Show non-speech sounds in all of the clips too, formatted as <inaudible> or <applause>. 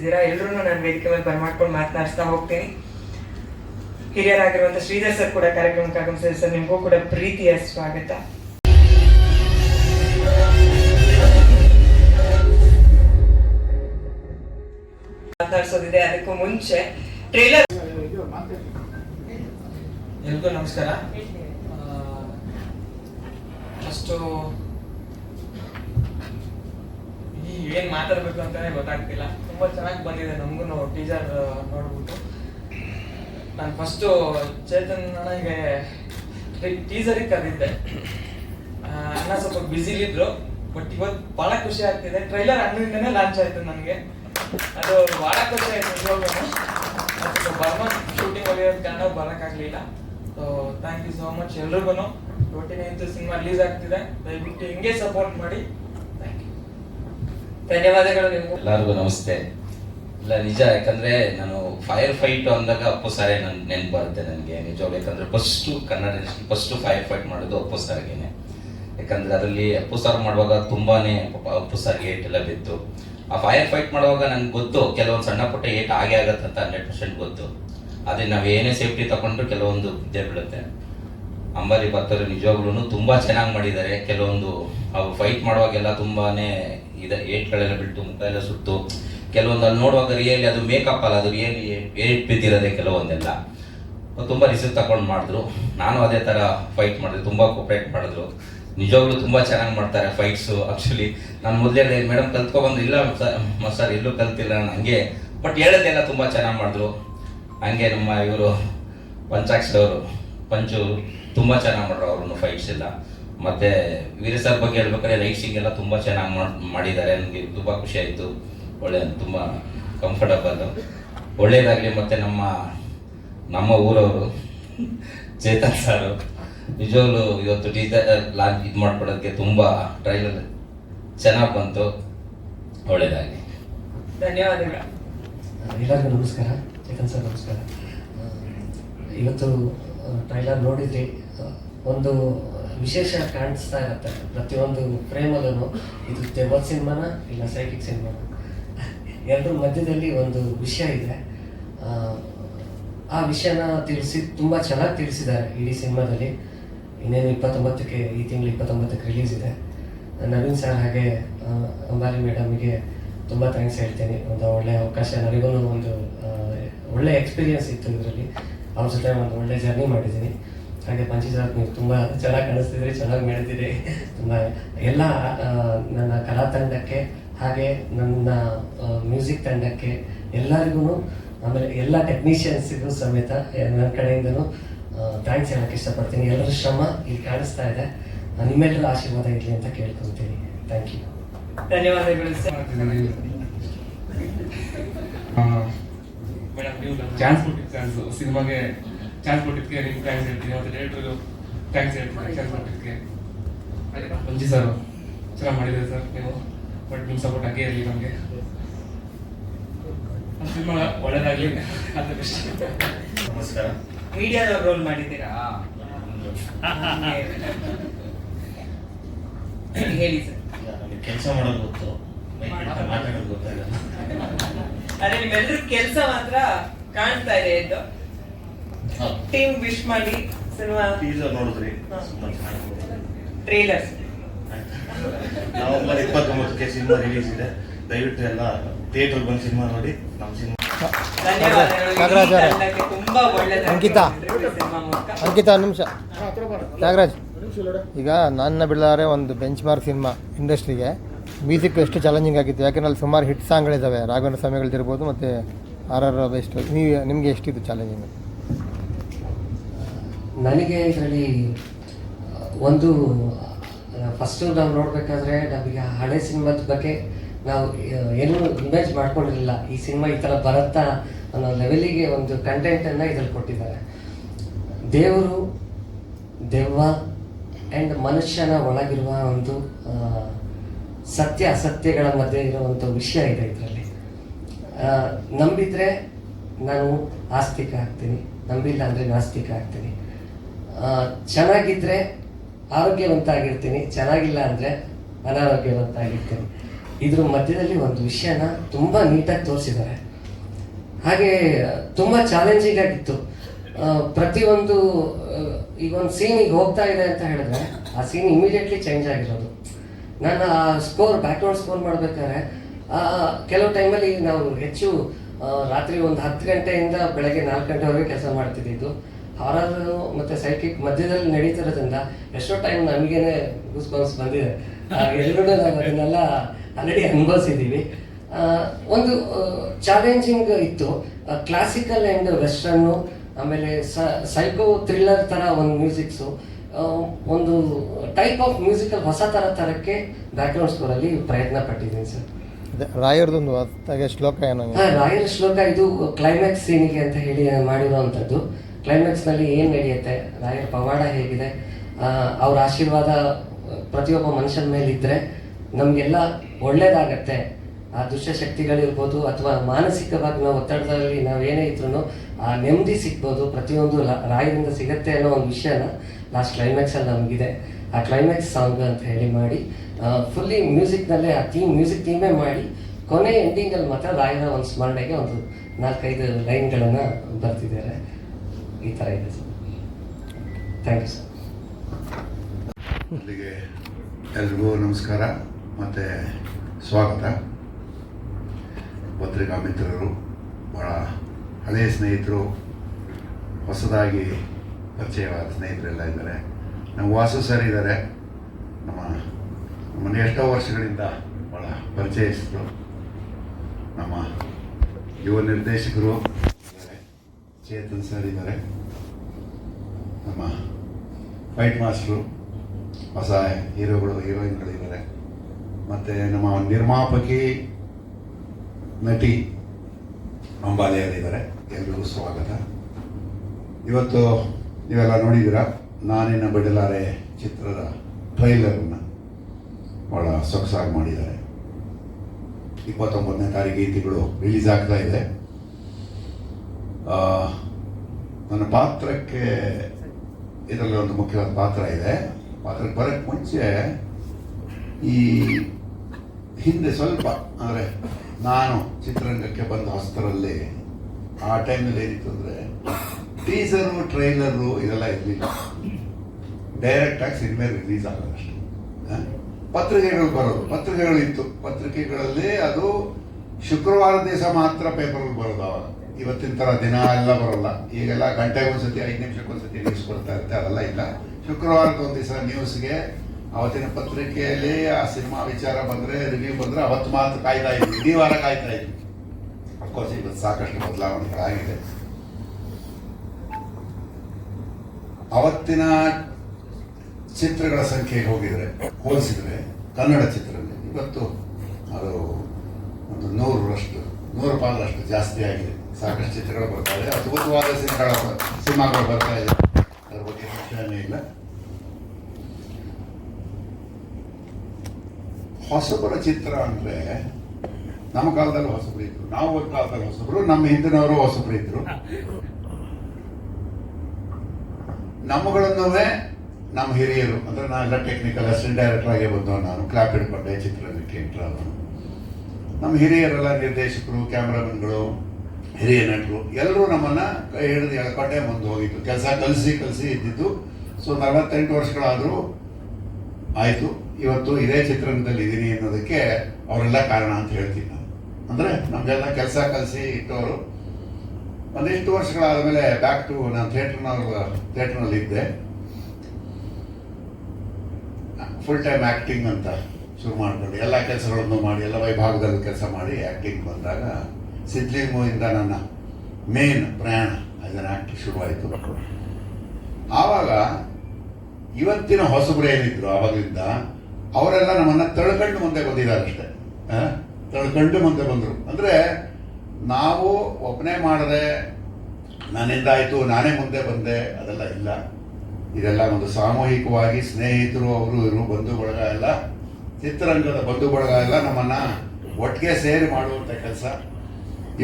ಎಲ್ಲರೂ ನಾನು ವೇದಿಕೆ ಮೇಲೆ ಬರ್ಮಾಡ್ಕೊಂಡು ಮಾತನಾಡ್ತಾ ಹೋಗ್ತೀನಿ. ಹಿರಿಯರಾಗಿರುವಂತ ಶ್ರೀಧರ್ ಸರ್ ಕೂಡ ಕಾರ್ಯಕ್ರಮಕ್ಕೆ ಆಗಮಿಸಿದ್ರೆ ಸರ್, ನಿಮಗೂ ಕೂಡ ಪ್ರೀತಿಯ ಸ್ವಾಗತ. ಮಾತನಾಡಿಸೋದಿದೆ. ಅದಕ್ಕೂ ಮುಂಚೆ ಟ್ರೇಲರ್ ಎಲ್ರಿಗೂ ನಮಸ್ಕಾರ. ಅಷ್ಟು ಏನ್ ಮಾತಾಡ್ಬೇಕು ಅಂತಾನೆ ಗೊತ್ತಾಗ್ತಿಲ್ಲ. ತುಂಬಾ ಚೆನ್ನಾಗಿ ಬಂದಿದೆ ನಮಗೂ ಟೀಸರ್ ನೋಡ್ಬಿಟ್ಟು. ನಾನು ಫಸ್ಟು ಚೇತನ್ ನನಗೆ ಟೀಸರಿಗೆ ಕರೆದಿದ್ದೆ. ಅಣ್ಣ ಸ್ವಲ್ಪ ಬ್ಯುಸಿ ಇದ್ರು ಬಟ್ ಇವತ್ತು ಬಹಳ ಖುಷಿ ಆಗ್ತಿದೆ. ಟ್ರೈಲರ್ ಅಣ್ಣಿಂದನೇ ಲಾಂಚ್ ಆಯ್ತು ನನಗೆ. ಅದು ಬಹಳ ಖುಷಿ ಆಯ್ತು ನಿಜವಾಗ್ಲೂ ಬರ್ಮನ್ ಶೂಟಿಂಗ್ ಹೋಗಿರೋದು ಕಾರಣ ಬರೋಕ್ಕಾಗಲಿಲ್ಲ. So thank you so much ಎಲ್ರಿಗೂ ಟ್ವೆಂಟಿ ನೈನ್ತ್ ಸಿನಿಮಾ ರಿಲೀಸ್ ಆಗ್ತಿದೆ. ದಯವಿಟ್ಟು ಹಿಂಗೆ ಸಪೋರ್ಟ್ ಮಾಡಿ. ಧನ್ಯವಾದಗಳು ನಿಮ್ಗೆ. ಎಲ್ಲರಿಗೂ ನಮಸ್ತೆ. ಇಲ್ಲ, ನಿಜ, ಯಾಕಂದ್ರೆ ನಾನು ಫೈರ್ ಫೈಟ್ ಅಂದಾಗ ಅಪ್ಪು ಸಾರೇ ನನ್ ನೆನ್ಪು ಬರುತ್ತೆ ನನಗೆ, ನಿಜವಾಗ್ಲೂ. ಯಾಕಂದ್ರೆ first Kannada first fire fight ಮಾಡೋದು ಅಪ್ಪು ಸಾರಿಗೆನೆ. ಯಾಕಂದ್ರೆ ಅದರಲ್ಲಿ ಅಪ್ಪು ಸಾರು ಮಾಡುವಾಗ ತುಂಬಾನೇ ಪಾಪ ಅಪ್ಪು ಸಾರ್ಗೆ ಏಟ್ ಎಲ್ಲ ಬಿತ್ತು. ಆ ಫೈರ್ ಫೈಟ್ ಮಾಡುವಾಗ ನಂಗೆ ಗೊತ್ತು, ಕೆಲವೊಂದು ಸಣ್ಣ ಪುಟ್ಟ ಏಟ್ ಆಗೇ ಆಗತ್ತೆ ಅಂತ ಹಂಡ್ರೆಡ್ ಪರ್ಸೆಂಟ್ ಗೊತ್ತು. ಅದೇ ನಾವು ಏನೇ ಸೇಫ್ಟಿ ತಗೊಂಡ್ರು ಕೆಲವೊಂದು ಇದ್ದೇ ಬೀಳುತ್ತೆ ಅಂಬಾರಿ ಭಕ್ತರು ನಿಜವಾಗ್ಲೂ ತುಂಬಾ ಚೆನ್ನಾಗಿ ಮಾಡಿದ್ದಾರೆ. ಕೆಲವೊಂದು ಅವ್ರು ಫೈಟ್ ಮಾಡುವಾಗೆಲ್ಲ ತುಂಬಾನೇ ಇದೆ ಏಟ್ಗಳೆಲ್ಲ ಬಿಟ್ಟು ಮುಖ ಎಲ್ಲ ಸುಟ್ಟು ಕೆಲವೊಂದು ಅಲ್ಲಿ ನೋಡುವಾಗ ರಿಯಲಿ ಅದು ಮೇಕಪ್ ಅಲ್ಲ, ಅದು ರಿಯಲಿ ಏಟ್ ಬಿದ್ದಿರೋದೆ ಕೆಲವೊಂದೆಲ್ಲ. ತುಂಬ ರಿಸ್ಕ್ ತಗೊಂಡು ಮಾಡಿದ್ರು. ನಾನು ಅದೇ ತರ ಫೈಟ್ ಮಾಡಿದೆ, ತುಂಬ ಕೋಪರೇಟ್ ಮಾಡಿದ್ರು. ನಿಜವಾಗ್ಲೂ ತುಂಬ ಚೆನ್ನಾಗಿ ಮಾಡ್ತಾರೆ ಫೈಟ್ಸ್ ಆಕ್ಚುಲಿ ನಾನು ಮೊದಲೇ ಮೇಡಮ್ ಕಲ್ತ್ಕೊಬಂದು ಇಲ್ಲ ಸರ್ ಎಲ್ಲೂ ಕಲ್ತಿಲ್ಲ ನಾನು ಹಂಗೆ. ಬಟ್ ಹೇಳೋದೆಲ್ಲ ತುಂಬ ಚೆನ್ನಾಗಿ ಮಾಡಿದ್ರು. ಹಂಗೆ ನಮ್ಮ ಇವರು ಪಂಚಾಕ್ಷರವರು, ಪಂಚು, ತುಂಬ ಚೆನ್ನಾಗಿ ಮಾಡ್ರು ಅವ್ರನ್ನು ಫೈಟ್ಸ್ ಎಲ್ಲ. ಮತ್ತೆ ವೀರ ಸರ್ ಬಗ್ಗೆ ಹೇಳ್ಬೇಕಾದ್ರೆ ರೈಸಿಂಗ್ ಎಲ್ಲ ತುಂಬಾ ಚೆನ್ನಾಗಿ ಮಾಡಿದ್ದಾರೆ. ನನಗೆ ತುಂಬಾ ಖುಷಿ ಆಯ್ತು. ಒಳ್ಳೆ ತುಂಬಾ ಕಂಫರ್ಟಬಲ್ ಒಳ್ಳೇದಾಗ್ಲಿ ಮತ್ತೆ ನಮ್ಮ ನಮ್ಮ ಊರವರು <laughs> ಚೇತನ್ ಸರ್ ನಿಜವಾಗ್ಲು ಇವತ್ತು ಟೀಚರ್ ಲಾಂಚ್ ಇದು ಮಾಡ್ಕೊಡೋದಕ್ಕೆ ತುಂಬಾ ಟ್ರೈಲರ್ ಚೆನ್ನಾಗಿ ಬಂತು. ಒಳ್ಳೇದಾಗ್ಲಿ. ಧನ್ಯವಾದಗಳು. ಎಲ್ಲರಿಗೂ ನಮಸ್ಕಾರ. ಚೇತನ್ ಸರ್ ನಮಸ್ಕಾರ. ಇವತ್ತು ಟ್ರೈಲರ್ ನೋಡಿದ್ರಿ. ಒಂದು ವಿಶೇಷ ಕಾಣಿಸ್ತಾ ಇರುತ್ತೆ ಪ್ರತಿಯೊಂದು ಫ್ರೇಮಲ್ಲೂ ಇದು ದೆವ್ವದ ಸಿನಿಮಾನ ಇಲ್ಲ ಸೈಕಿಕ್ ಸಿನಿಮಾನ. ಎರಡರ ಮಧ್ಯದಲ್ಲಿ ಒಂದು ವಿಷಯ ಇದೆ. ಆ, ವಿಷಯನ ತಿಳಿಸಿ ತುಂಬ ಚೆನ್ನಾಗಿ ತಿಳಿಸಿದ್ದಾರೆ ಇಡೀ ಸಿನಿಮಾದಲ್ಲಿ. ಇನ್ನೇನು ಇಪ್ಪತ್ತೊಂಬತ್ತಕ್ಕೆ ಈ ತಿಂಗಳು ಇಪ್ಪತ್ತೊಂಬತ್ತಕ್ಕೆ ರಿಲೀಸ್ ಇದೆ. ನವೀನ್ ಸರ್ ಹಾಗೆ ಆ, ಅಂಬಾರಿ ಮೇಡಮ್ಗೆ ತುಂಬ ಥ್ಯಾಂಕ್ಸ್ ಹೇಳ್ತೀನಿ. ಒಂದು ಒಳ್ಳೆಯ ಅವಕಾಶ ನನಗೂ ಒಂದು ಒಳ್ಳೆಯ ಒಳ್ಳೆ ಎಕ್ಸ್ಪೀರಿಯನ್ಸ್ ಇತ್ತು ಇದರಲ್ಲಿ. ಅವ್ರ ಜೊತೆ ಒಂದು ಒಳ್ಳೆಯ ಜರ್ನಿ ಮಾಡಿದ್ದೀನಿ. ಹಾಗೆ ಪಂಚಿ ಸರ್ ನೀವು ತುಂಬ ಚೆನ್ನಾಗಿ ಕಾಣಿಸ್ತಿದ್ರಿ ಚೆನ್ನಾಗಿ ಮಾಡಿದ್ದೀರಿ ತುಂಬ ಎಲ್ಲ ನನ್ನ ಕಲಾ ತಂಡಕ್ಕೆ ಹಾಗೆ ನನ್ನ ಮ್ಯೂಸಿಕ್ ತಂಡಕ್ಕೆ ಎಲ್ಲರಿಗೂ ಆಮೇಲೆ ಎಲ್ಲ ಟೆಕ್ನಿಷಿಯನ್ಸಿಗೂ ಸಮೇತ ನನ್ನ ಕಡೆಯಿಂದನೂ ಥ್ಯಾಂಕ್ಸ್ ಹೇಳಕ್ಕೆ ಇಷ್ಟಪಡ್ತೀನಿ. ಎಲ್ಲರ ಶ್ರಮ ಇಲ್ಲಿ ಕಾಣಿಸ್ತಾ ಇದೆ. ನಿಮ್ಮೆಲ್ಲರ ಆಶೀರ್ವಾದ ಇರಲಿ ಅಂತ ಕೇಳ್ಕೊತೀನಿ. ಥ್ಯಾಂಕ್ ಯು ಧನ್ಯವಾದಗಳು ಚಾನ್ಸ್ ಕೊಟ್ಟಿದ್ದು ಚಾನ್ಸ್. ಸಿನಿಮಾಗೆ ಚಾನ್ಸ್ ಕೊಟ್ಟಿದ್ದಕ್ಕೆ ನಿಮ್ಗೆ ಥ್ಯಾಂಕ್ಸ್ ಹೇಳ್ತೀನಿ ಮತ್ತು ಡೈರೆಕ್ಟರ್ಗೂ ಥ್ಯಾಂಕ್ಸ್ ಹೇಳ್ತೀನಿ ಚಾನ್ಸ್ ಕೊಟ್ಟಿದ್ದಕ್ಕೆ ಅದೇ ಮಂಜಿ ಸರ್. ಚೆನ್ನಾಗಿ ಮಾಡಿದ್ದಾರೆ ಸರ್ ನೀವು. ಬಟ್ ನಿಮ್ಮ ಸಪೋರ್ಟ್ ಹಾಗೆ ಇರಲಿ ನಮಗೆ. ಸಿನಿಮಾ ಒಳ್ಳೇದಾಗಲಿ. ಅಂತ ನಮಸ್ಕಾರ. ಮೀಡಿಯಾದ ರೋಲ್ ಮಾಡಿದ್ದೀರಾ? ಹೇಳಿ ಸರ್. ಕೆಲಸ ಮಾಡೋದು ಗೊತ್ತು. ಮಾತಾಡೋದು ಗೊತ್ತಾಗಲ್ಲ. ಅದೇ ನಿಮ್ಮೆಲ್ಲರೂ ಕೆಲಸ ಮಾತ್ರ ಕಾಣ್ತಾ ಇದೆ ಎಂದು ಟೀಮ್ ವಿಶ್ ಮಾಡಿ ಸಿನಿಮಾ ಟೀಸರ್ ನೋಡಿದ್ರಿ. ಟ್ರೇಲರ್ ತುಂಬಾ ಚೆನ್ನಾಗಿ ಟ್ರೇಲರ್ಸ್ ನವೆಂಬರ್ ಇಪ್ಪತ್ತೊಂಬತ್ತಕ್ಕೆ ಸಿನಿಮಾ ರಿಲೀಸ್ ಇದೆ. ದಯವಿಟ್ಟು ಎಲ್ಲ ಥಿಯೇಟರ್ ಬಂದು ಸಿನಿಮಾ ನೋಡಿ. ನಮ್ಮ ಸಿನಿಮಾ ನಾಗರಾಜ್ ತುಂಬಾ ಒಳ್ಳೆದಾಗಿ ಅಂಕಿತಾ. ಅಂಕಿತ ಒಂದು ನಿಮಿಷ. ತ್ಯಾಗರಾಜ್ ಈಗ ನನ್ನ ಬಿಡಲಾರೆ ಒಂದು ಬೆಂಚ್ ಮಾರ್ಕ್ ಸಿನಿಮಾ ಇಂಡಸ್ಟ್ರಿಗೆ. ಮ್ಯೂಸಿಕ್ ಎಷ್ಟು ಚಾಲೆಂಜಿಂಗ್ ಆಗಿತ್ತು. ಯಾಕೆಂದ್ರೆ ಅಲ್ಲಿ ಸುಮಾರು ಹಿಟ್ ಸಾಂಗ್ಗಳಿದ್ದಾವೆ ರಾಘವೇಂದ್ರ ಸ್ವಾಮಿಗಳದಿರ್ಬೋದು ಮತ್ತು ಆರ್ ಆರ್ ಬೆಸ್ಟ್ ನೀವು ನಿಮಗೆ ಎಷ್ಟಿತ್ತು ಚಾಲೆಂಜಿಂಗ್ ನನಗೆ ಇದರಲ್ಲಿ ಒಂದು ಫಸ್ಟು ನಾವು ನೋಡಬೇಕಾದ್ರೆ ನಮಗೆ ಹಳೆ ಸಿನಿಮಾದ ಬಗ್ಗೆ ನಾವು ಏನೂ ಇಮೇಜ್ ಮಾಡ್ಕೊಂಡಿರಲಿಲ್ಲ. ಈ ಸಿನಿಮಾ ಈ ಥರ ಬರುತ್ತಾ ಅನ್ನೋ ಲೆವೆಲಿಗೆ ಒಂದು ಕಂಟೆಂಟನ್ನು ಇದರಲ್ಲಿ ಕೊಟ್ಟಿದ್ದಾರೆ. ದೇವರು, ದೆವ್ವ ಆ್ಯಂಡ್ ಮನುಷ್ಯನ ಒಳಗಿರುವ ಒಂದು ಸತ್ಯ ಅಸತ್ಯಗಳ ಮಧ್ಯೆ ಇರುವಂಥ ವಿಷಯ ಇದೆ ಇದರಲ್ಲಿ. ನಂಬಿದರೆ ನಾನು ಆಸ್ತಿಕ ಆಗ್ತೀನಿ. ನಂಬಿಲ್ಲ ಅಂದರೆ ನಾಸ್ತಿಕ ಆಗ್ತೀನಿ. ಆ, ಚೆನ್ನಾಗಿದ್ರೆ ಆರೋಗ್ಯವಂತ ಆಗಿರ್ತೀನಿ ಚೆನ್ನಾಗಿಲ್ಲ ಅಂದರೆ ಅನಾರೋಗ್ಯವಂತ ಆಗಿರ್ತೀನಿ ಇದ್ರ ಮಧ್ಯದಲ್ಲಿ ಒಂದು ವಿಷಯನ ತುಂಬಾ ನೀಟಾಗಿ ತೋರಿಸಿದ್ದಾರೆ. ಹಾಗೆ ತುಂಬಾ ಚಾಲೆಂಜಿಂಗ್ ಆಗಿತ್ತು. ಪ್ರತಿಯೊಂದು ಈಗ ಒಂದು ಸೀನಿಗೆ ಹೋಗ್ತಾ ಇದೆ ಅಂತ ಹೇಳಿದ್ರೆ ಆ ಸೀನ್ ಇಮಿಡಿಯೇಟ್ಲಿ ಚೇಂಜ್ ಆಗಿರೋದು. ನಾನು ಆ ಸ್ಕೋರ್ ಬ್ಯಾಕ್ಗ್ರೌಂಡ್ ಸ್ಕೋರ್ ಮಾಡಬೇಕಾದ್ರೆ ಕೆಲವು ಟೈಮಲ್ಲಿ ನಾವು ಹೆಚ್ಚು ರಾತ್ರಿ ಒಂದು ಹತ್ತು ಗಂಟೆಯಿಂದ ಬೆಳಗ್ಗೆ ನಾಲ್ಕು ಗಂಟೆವರೆಗೆ ಕೆಲಸ ಮಾಡ್ತಿದ್ದಿದ್ದು. ಹಾರರ್ ಮತ್ತೆ ಸೈಕಿಕ್ ಮಧ್ಯದಲ್ಲಿ ನಡೀತಿರೋದ್ರಿಂದ ಎಷ್ಟೋ ಟೈಮ್ ನಮಗೇನೆ ಗೂಸ್ ಬಂದಿದೆ. ಎಲ್ಲರೂ ನಾವು ಅದನ್ನೆಲ್ಲ ಆಲ್ರೆಡಿ ಅನುಭವಿಸಿದ್ದೀವಿ ಒಂದು ಚಾಲೆಂಜಿಂಗ್ ಇತ್ತು. ಕ್ಲಾಸಿಕಲ್ ಆ್ಯಂಡ್ ವೆಸ್ಟರ್ನು ಆಮೇಲೆ ಸೈಕೋ ಥ್ರಿಲ್ಲರ್ ಥರ ಒಂದು ಮ್ಯೂಸಿಕ್ಸು ಒಂದು ಟೈಪ್ ಆಫ್ ಮ್ಯೂಸಿಕಲ್ ಹೊಸ ಥರ ಥರಕ್ಕೆ ಬ್ಯಾಕ್ಗ್ರೌಂಡ್ ಸ್ಕೋರಲ್ಲಿ ಪ್ರಯತ್ನ ಪಟ್ಟಿದ್ದೀನಿ ಸರ್. ರಾಯರ್ದೊಂದು ಶ್ಲೋಕ ಏನೋ ರಾಯರ್ ರಾಯರ ಶ್ಲೋಕ ಇದು ಕ್ಲೈಮ್ಯಾಕ್ಸ್ ಸೀನಿಗೆ ಅಂತ ಹೇಳಿ ಮಾಡಿರುವಂಥದ್ದು. ಕ್ಲೈಮ್ಯಾಕ್ಸ್ನಲ್ಲಿ ಏನು ನಡೆಯುತ್ತೆ? ರಾಯರ ಪವಾಡ ಹೇಗಿದೆ? ಅವ್ರ ಆಶೀರ್ವಾದ, ಪ್ರತಿಯೊಬ್ಬ ಮನುಷ್ಯನ ಮೇಲೆ ಇದ್ರೆ ನಮಗೆಲ್ಲ ಒಳ್ಳೇದಾಗತ್ತೆ. ಆ ದುಷ್ಟಶಕ್ತಿಗಳಿರ್ಬೋದು ಅಥವಾ ಮಾನಸಿಕವಾಗಿ ನಾವು ಒತ್ತಡದಲ್ಲಿ ನಾವು ಏನೇ ಇದ್ರೂ ಆ ನೆಮ್ಮದಿ ಸಿಗ್ಬೋದು. ಪ್ರತಿಯೊಂದು ರಾಯರಿಂದ ಸಿಗತ್ತೆ ಅನ್ನೋ ಒಂದು ವಿಷಯನ ಲಾಸ್ಟ್ ಕ್ಲೈಮ್ಯಾಕ್ಸಲ್ಲಿ ನಮಗಿದೆ. ಆ ಕ್ಲೈಮ್ಯಾಕ್ಸ್ ಸಾಂಗ್ ಅಂತ ಹೇಳಿ ಮಾಡಿ ಫುಲ್ಲಿ ಮ್ಯೂಸಿಕ್ನಲ್ಲೇ ಆ ಥೀಮ್ ಮ್ಯೂಸಿಕ್ ಥೀಮೇ ಮಾಡಿ, ಕೊನೆ ಎಂಡಿಂಗಲ್ಲಿ ಮಾತ್ರ ರಾಯರ ಒಂದು ಸ್ಮರಣೆಗೆ ಒಂದು ನಾಲ್ಕೈದು ಲೈನ್ಗಳನ್ನು ಬರ್ತಿದ್ದಾರೆ. ಈ ಥರ ಇದೆ ಸರ್. ಮೊದಲಿಗೆ ಎಲ್ರಿಗೂ ನಮಸ್ಕಾರ, ಮತ್ತು ಸ್ವಾಗತ. ಪತ್ರಿಕಾ ಮಿತ್ರರು ಭಾಳ ಹಳೆಯ ಸ್ನೇಹಿತರು, ಹೊಸದಾಗಿ ಪರಿಚಯವಾದ ಸ್ನೇಹಿತರೆಲ್ಲ ಇದ್ದಾರೆ. ನಮ್ಮ ವಾಸ ಸರ್ ಇದ್ದಾರೆ. ನಮ್ಮ ನಮ್ಮನ್ನು ಎಷ್ಟೋ ವರ್ಷಗಳಿಂದ ಭಾಳ ಪರಿಚಯಿಸಿದ್ರು ನಮ್ಮ ಯುವ ನಿರ್ದೇಶಕರು ಚೇತನ್ ಸರ್ ಇದ್ದಾರೆ ನಮ್ಮ ಫೈಟ್ ಮಾಸ್ಟ್ರು ಹೊಸ ಹೀರೋಗಳು, ಹೀರೋಯಿನ್ಗಳು ಇದ್ದಾರೆ ಮತ್ತು ನಮ್ಮ ನಿರ್ಮಾಪಕಿ ನಟಿ ಅಂಬಾಲಿಯರಿದ್ದಾರೆ ಎಲ್ರಿಗೂ ಸ್ವಾಗತ. ಇವತ್ತು ನೀವೆಲ್ಲ ನೋಡಿದ್ದೀರ? ನಾನೇನ ಬಿಡಲಾರೆ ಚಿತ್ರದ ಟ್ರೈಲರನ್ನು ಭಾಳ ಸೊಗಸಾಗಿ ಮಾಡಿದ್ದಾರೆ. ಇಪ್ಪತ್ತೊಂಬತ್ತನೇ ತಾರೀಕು ಗೀತೆಗಳು ರಿಲೀಸ್ ಆಗ್ತಾ ಇದೆ. ನನ್ನ ಪಾತ್ರಕ್ಕೆ ಇದರಲ್ಲಿ ಒಂದು ಮುಖ್ಯವಾದ ಪಾತ್ರ ಇದೆ. ಪಾತ್ರಕ್ಕೆ ಬರೋಕ್ಕೆ ಮುಂಚೆ ಈ ಹಿಂದೆ ಸ್ವಲ್ಪ, ಅಂದರೆ ನಾನು ಚಿತ್ರರಂಗಕ್ಕೆ ಬಂದ ಹೊಸ್ತರಲ್ಲಿ ಆ ಟೈಮಲ್ಲಿ ಏನಿತ್ತು ಅಂದರೆ ಟೀಸರು, ಟ್ರೈಲರು ಇದೆಲ್ಲ ಇರಲಿಲ್ಲ. ಡೈರೆಕ್ಟಾಗಿ ಸಿನಿಮಾ ರಿಲೀಸ್ ಆಗೋದಷ್ಟು? ಪತ್ರಿಕೆಗಳು ಬರೋದು. ಪತ್ರಿಕೆಗಳು ಇತ್ತು ಪತ್ರಿಕೆಗಳಲ್ಲಿ ಅದು ಶುಕ್ರವಾರ ದಿವಸ ಮಾತ್ರ ಪೇಪರ್ ಬರೋದು ಅವಾಗ. ಇವತ್ತಿನ ಥರ ದಿನ ಎಲ್ಲ ಬರೋಲ್ಲ. ಈಗೆಲ್ಲ ಗಂಟೆಗೆ ಒಂದ್ಸತಿ, ಐದು ನಿಮಿಷಕ್ಕೆ ಒಂದ್ಸತಿ ನ್ಯೂಸ್ ಬರ್ತಾ ಇರುತ್ತೆ, ಅದೆಲ್ಲ ಇಲ್ಲ. ಶುಕ್ರವಾರಕ್ಕೆ ಒಂದು ದಿವಸ ನ್ಯೂಸ್ಗೆ ಅವತ್ತಿನ ಪತ್ರಿಕೆಯಲ್ಲಿ ಆ ಸಿನಿಮಾ ವಿಚಾರ ಬಂದರೆ ರಿವ್ಯೂ ಬಂದರೆ ಅವತ್ತು ಮಾತ್ರ ಕಾಯ್ತಾ ಇದ್ವಿ. ಇಡೀ ವಾರ ಕಾಯ್ತಾ ಇದ್ವಿ. ಅಫ್ಕೋರ್ಸ್ ಇವತ್ತು ಸಾಕಷ್ಟು ಬದಲಾವಣೆಗಳಾಗಿದೆ ಅವತ್ತಿನ ಚಿತ್ರಗಳ ಸಂಖ್ಯೆಗೆ ಹೋಗಿದ್ರೆ, ಹೋಲಿಸಿದ್ರೆ ಕನ್ನಡ ಚಿತ್ರದಲ್ಲಿ ಇವತ್ತು ಅದು ಒಂದು ನೂರರಷ್ಟು ನೂರು ಪಾಲರಷ್ಟು ಜಾಸ್ತಿ ಆಗಿದೆ. ಸಾಕಷ್ಟು ಚಿತ್ರಗಳು ಬರ್ತಾ ಇದೆ. ಅದ್ಭುತವಾದ ಸಿನಿಮಾಗಳ ಸಿನಿಮಾಗಳು ಬರ್ತಾ ಇದೆ. ಅದ್ರ ಬಗ್ಗೆ ಸಂಶಯನೇ ಇಲ್ಲ. ಹೊಸಬರ ಚಿತ್ರ ಅಂದ್ರೆ ನಮ್ಮ ಕಾಲದಲ್ಲಿ ಹೊಸಬರು ಇದ್ರು. ನಾವು ಒಂದು ಕಾಲದಲ್ಲಿ ಹೊಸಬರು, ನಮ್ಮ ಹಿಂದಿನವರು ಹೊಸಬರು ಇದ್ರು. ನಮ್ಮಗಳನ್ನೇ ನಮ್ಮ ಹಿರಿಯರು. ಅಂದ್ರೆ ನಾನೆಲ್ಲ ಟೆಕ್ನಿಕಲ್ ಅಸಿಸ್ಟೆಂಟ್ ಡೈರೆಕ್ಟರ್ ಆಗಿ ಬಂದವ ನಾನು. ಕ್ಲಾಪ್ ಹಿಡ್ಕೊಂಡೆ ಚಿತ್ರದಲ್ಲಿ ಆದವನು. ನಮ್ಮ ಹಿರಿಯರೆಲ್ಲ ನಿರ್ದೇಶಕರು, ಕ್ಯಾಮ್ರಾಮನ್ಗಳು, ಹಿರಿಯ ನಟರು, ಎಲ್ಲರೂ ನಮ್ಮನ್ನು ಕೈ ಹಿಡಿದು ಎಳ್ಕೊಂಡೇ ಮುಂದೆ ಹೋಗಿದ್ದು ಕೆಲಸ ಕಲಿಸಿ ಕಲಿಸಿ ಇದ್ದಿದ್ದು. ಸೊ ನಲವತ್ತೆಂಟು ವರ್ಷಗಳಾದರೂ ಆಯಿತು. ಇವತ್ತು ಇದೇ ಚಿತ್ರರಂಗದಲ್ಲಿ ಇದ್ದೀನಿ ಅನ್ನೋದಕ್ಕೆ ಅವರೆಲ್ಲ ಕಾರಣ ಅಂತ ಹೇಳ್ತೀನಿ ನಾನು. ಅಂದರೆ ನಮಗೆಲ್ಲ ಕೆಲಸ ಕಲಿಸಿ ಇಟ್ಟವರು. ಒಂದಿಷ್ಟು ವರ್ಷಗಳಾದ ಮೇಲೆ ಬ್ಯಾಕ್ ಟು ನಾನು ಥಿಯೇಟ್ರ್ನ ಥಿಯೇಟ್ರ್ನಲ್ಲಿ ಇದ್ದೆ ಫುಲ್ ಟೈಮ್ ಆ್ಯಕ್ಟಿಂಗ್ ಅಂತ. ಶುರು ಮಾಡಿಕೊಂಡು ಎಲ್ಲ ಕೆಲಸಗಳನ್ನು ಮಾಡಿ, ಎಲ್ಲ ವಿಭಾಗದಲ್ಲಿ ಕೆಲಸ ಮಾಡಿ ಆ್ಯಕ್ಟಿಂಗ್ ಬಂದಾಗ ಸಿದ್ಲಿಂಗುವಿಂದ ನನ್ನ ಮೇನ್ ಪ್ರಯಾಣ ಅದನ್ನು ಆಕ್ಟಿಂಗ್ ಆ್ಯಕ್ಟರ್ ಶುರುವಾಯಿತು. ಆವಾಗ ಇವತ್ತಿನ ಹೊಸಬರು ಏನಿದ್ರು ಆವಾಗಲಿಂದ ಅವರೆಲ್ಲ ನಮ್ಮನ್ನು ತಳ್ಕಂಡು ಮುಂದೆ ಬಂದಿದ್ದಾರೆ ಅಷ್ಟೇ. ತಳ್ಕಂಡು ಮುಂದೆ ಬಂದರು. ಅಂದರೆ ನಾವು ಒಬ್ಬನೇ ಮಾಡಿದೆ ನನ್ನಿಂದ ಆಯಿತು, ನಾನೇ ಮುಂದೆ ಬಂದೆ, ಅದೆಲ್ಲ ಇಲ್ಲ. ಇದೆಲ್ಲ ಒಂದು ಸಾಮೂಹಿಕವಾಗಿ ಸ್ನೇಹಿತರು, ಅವರು ಇವರು ಬಂಧು ಬಳಗ ಎಲ್ಲ ಚಿತ್ರರಂಗದ ಬಂಧು ಬಳಗ ಎಲ್ಲ ನಮ್ಮನ್ನ ಒಟ್ಟಿಗೆ ಸೇರಿ ಮಾಡುವಂಥ ಕೆಲಸ.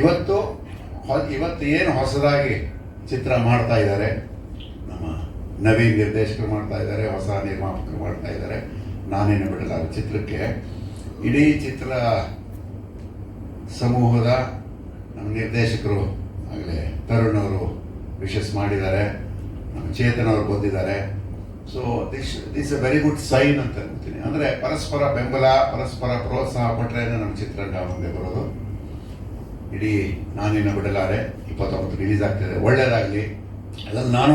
ಇವತ್ತು ಇವತ್ತು ಏನು ಹೊಸದಾಗಿ ಚಿತ್ರ ಮಾಡ್ತಾ ಇದ್ದಾರೆ, ನಮ್ಮ ನವೀನ್ ನಿರ್ದೇಶಕರು ಮಾಡ್ತಾ ಇದ್ದಾರೆ, ಹೊಸ ನಿರ್ಮಾಪಕರು ಮಾಡ್ತಾ ಇದ್ದಾರೆ. ನಾನೇನು ಬಿಡಲಾರ ಚಿತ್ರಕ್ಕೆ. ಇಡೀ ಚಿತ್ರ ಸಮೂಹದ ನಮ್ಮ ನಿರ್ದೇಶಕರು ಆಗಲೇ ತರುಣ್ ಅವರು ವಿಶಸ್ ಮಾಡಿದ್ದಾರೆ, ನಮ್ಮ ಚೇತನ್ ಅವರು ಬಂದಿದ್ದಾರೆ. So this this a very good sign ಅಂತ ಅನ್ಕೋತೀನಿ ಅಂದರೆ ಪರಸ್ಪರ ಬೆಂಬಲ, ಪರಸ್ಪರ ಪ್ರೋತ್ಸಾಹ ಕೊಟ್ಟರೆ ನಮ್ಮ ಚಿತ್ರರಂಗ ಮುಂದೆ ಬರೋದು. ಇಡೀ ನಾನಿನ್ನ ಬಿಡಲಾರೆ, ಇಪ್ಪತ್ತೊಂಬತ್ತು ರಿಲೀಸ್ ಆಗ್ತಿದೆ. ಒಳ್ಳೇದಾಗಲಿ. ಅದನ್ನು ನಾನು